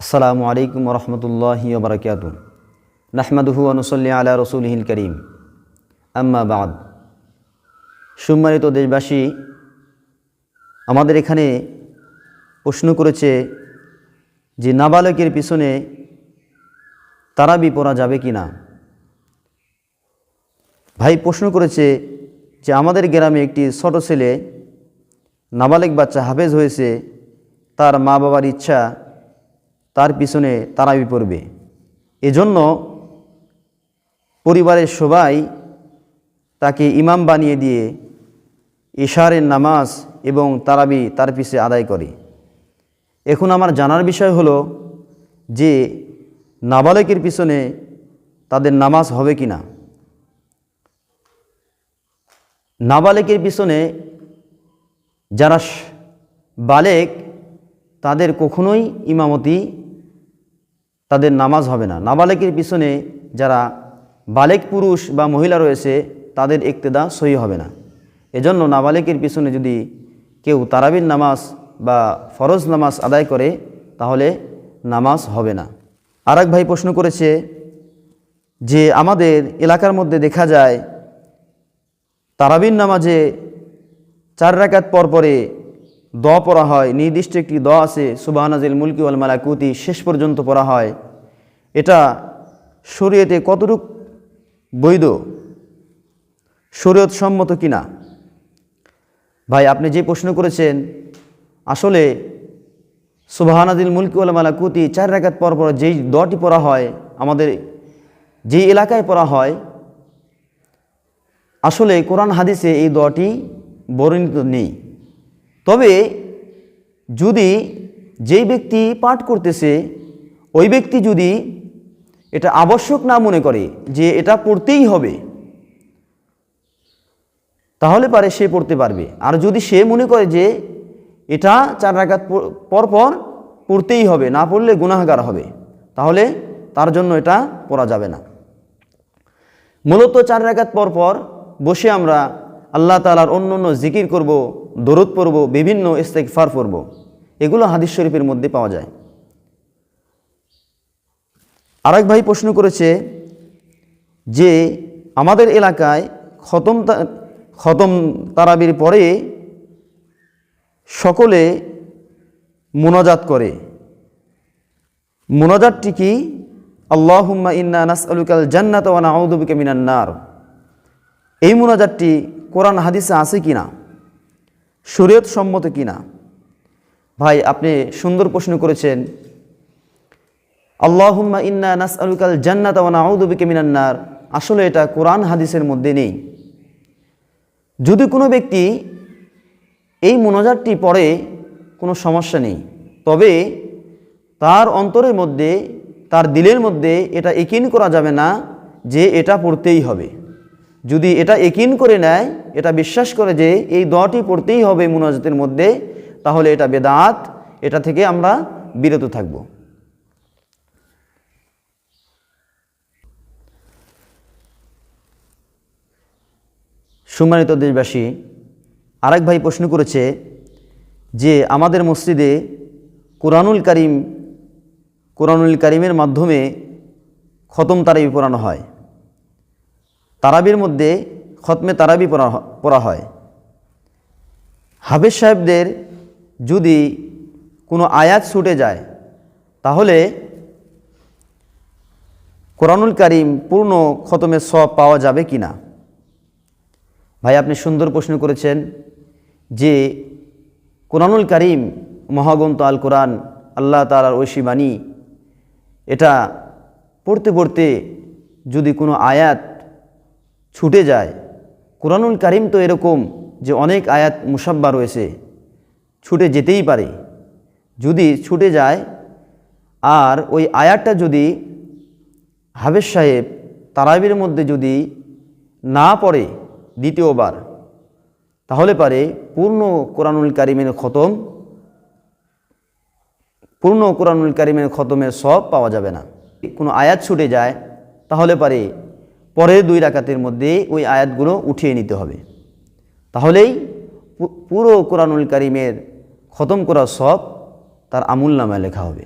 আসসালামু আলাইকুম রহমতুল্লাহি ওবরাকাত নাহমাদুহু অনুসল্লি আলা রসুলহিল করিম। আম্মা বাদ। সম্মানিত দেশবাসী, আমাদের এখানে প্রশ্ন করেছে যে নাবালকের পিছনে তারাবি পড়া যাবে কি না ভাই প্রশ্ন করেছে যে আমাদের গ্রামে একটি ছোট ছেলে নাবালেক বাচ্চা হাফেজ হয়েছে, তার মা বাবার ইচ্ছা তার পিছনে তারাবি পড়বে। এজন্য পরিবারের সবাই তাকে ইমাম বানিয়ে দিয়ে ইশারের নামাজ এবং তারাবি তার পিছে আদায় করে। এখন আমার জানার বিষয় হলো যে নাবালকের পিছনে তাদের নামাজ হবে কি না নাবালেকের পিছনে যারা বালেক, তাদের কখনোই ইমামতি তাদের নামাজ হবে না। নাবালেকের পিছনে যারা বালেক পুরুষ বা মহিলা রয়েছে, তাদের ইক্তেদা সহি হবে না। এজন্য নাবালেকের পিছনে যদি কেউ তারাবির নামাজ বা ফরজ নামাজ আদায় করে, তাহলে নামাজ হবে না। আরেক ভাই প্রশ্ন করেছে যে, আমাদের এলাকার মধ্যে দেখা যায় তারাবির নামাজে চার রাকাত পর পরে দ পড়া হয়, নির্দিষ্ট একটি দ আছে সুবাহানাজিল মুলকি ওয়াল মালাকুতি, শেষ পর্যন্ত পড়া হয়। এটা শরীয়তে কতটুক বৈধ? শরীয়ত সম্মত কিনা? ভাই, আপনি যে প্রশ্ন করেছেন, আসলে সুবাহানাদিল মুলকি ওয়াল মালাকুতি, চার রাকাত পর পর যেই দটি পড়া হয়, আমাদের যেই এলাকায় পড়া হয়, আসলে কোরআন হাদিসে এই দটি বর্ণিত নেই। তবে যদি যেই ব্যক্তি পাঠ করতেছে, ওই ব্যক্তি যদি এটা আবশ্যক না মনে করে যে এটা পড়তেই হবে, তাহলে পারে সে পড়তে পারবে। আর যদি সে মনে করে যে এটা চার রাকাত প- পর পর পড়তেই হবে, না পড়লে গুনাহগার হবে, তাহলে তার জন্য এটা পড়া যাবে না। মূলত চার রাকাত পর পর বসে আমরা আল্লাহ তালার অন্য অন্য জিকির করব দরুদ পড়ব, বিভিন্ন ইস্তেকফার পড়ব, এগুলো হাদিস শরীফের মধ্যে পাওয়া যায়। আরেক ভাই প্রশ্ন করেছে যে, আমাদের এলাকায় খতম খতম তারাবির পরে সকলে মোনাজাত করে। মোনাজাতটি কি? আল্লাহুম্মা ইন্না নাসআলুকাল জান্নাত ওয়া নাউযু বিকা মিনান নার। এই মোনাজাতটি কোরআন হাদিসে আছে কিনা? শরীয়ত সম্মত কিনা? ভাই, আপনি সুন্দর প্রশ্ন করেছেন। আল্লাহুম্মা ইন্না নাসআলুকাল জান্নাত ওয়া নাউযু বিকা মিনান নার। আসলে এটা কোরআন হাদিসের মধ্যে নেই। যদি কোনো ব্যক্তি এই মোনাজাতটি পড়ে, কোনো সমস্যা নেই। তবে তার অন্তরের মধ্যে, তার দিলের মধ্যে এটা একিন করা যাবে না যে এটা পড়তেই হবে। যদি এটা একিন করে নেয়, এটা বিশ্বাস করে যে এই দটি পড়তেই হবে মোনাজাতের মধ্যে, তাহলে এটা বেদাত, এটা থেকে আমরা বিরত থাকব। সম্মানিত দেশবাসী, আরেক ভাই প্রশ্ন করেছে যে আমাদের মসজিদে কোরআনুল কারিম, কোরআনুল কারিমের মাধ্যমে খতম তারাবি পড়ানো হয়। তারাবির মধ্যে খতমে তারাবি পড়া পড়া হয়। হাফেজ সাহেবদের যদি কোনো আয়াত ছুটে যায়, তাহলে কোরআনুল কারিম পূর্ণ খতমে সব পাওয়া যাবে কি না ভাই, আপনি সুন্দর প্রশ্ন করেছেন যে কোরআনুল কারিম মহাগন্ত আল কোরআন, আল্লাহ তালার ঐশী বাণী, এটা পড়তে পড়তে যদি কোনো আয়াত ছুটে যায়। কোরআনুল কারিম তো এরকম যে অনেক আয়াত মুসাব্বা রয়েছে, ছুটে যেতেই পারে। যদি ছুটে যায়, আর ওই আয়াতটা যদি হাফেজ সাহেব তারাবির মধ্যে যদি না পড়ে দ্বিতীয়বার, তাহলে পারে পূর্ণ কোরআনুল কারিমের খতম, পূর্ণ কোরআনুল কারিমের খতমের সব পাওয়া যাবে না। কোনো আয়াত ছুটে যায়, তাহলে পারে পরের দুই রাকাতের মধ্যে ওই আয়াতগুলো উঠিয়ে নিতে হবে। তাহলেই পুরো কোরআনুল করিমের খতম করা সব তার আমুল নামায় লেখা হবে।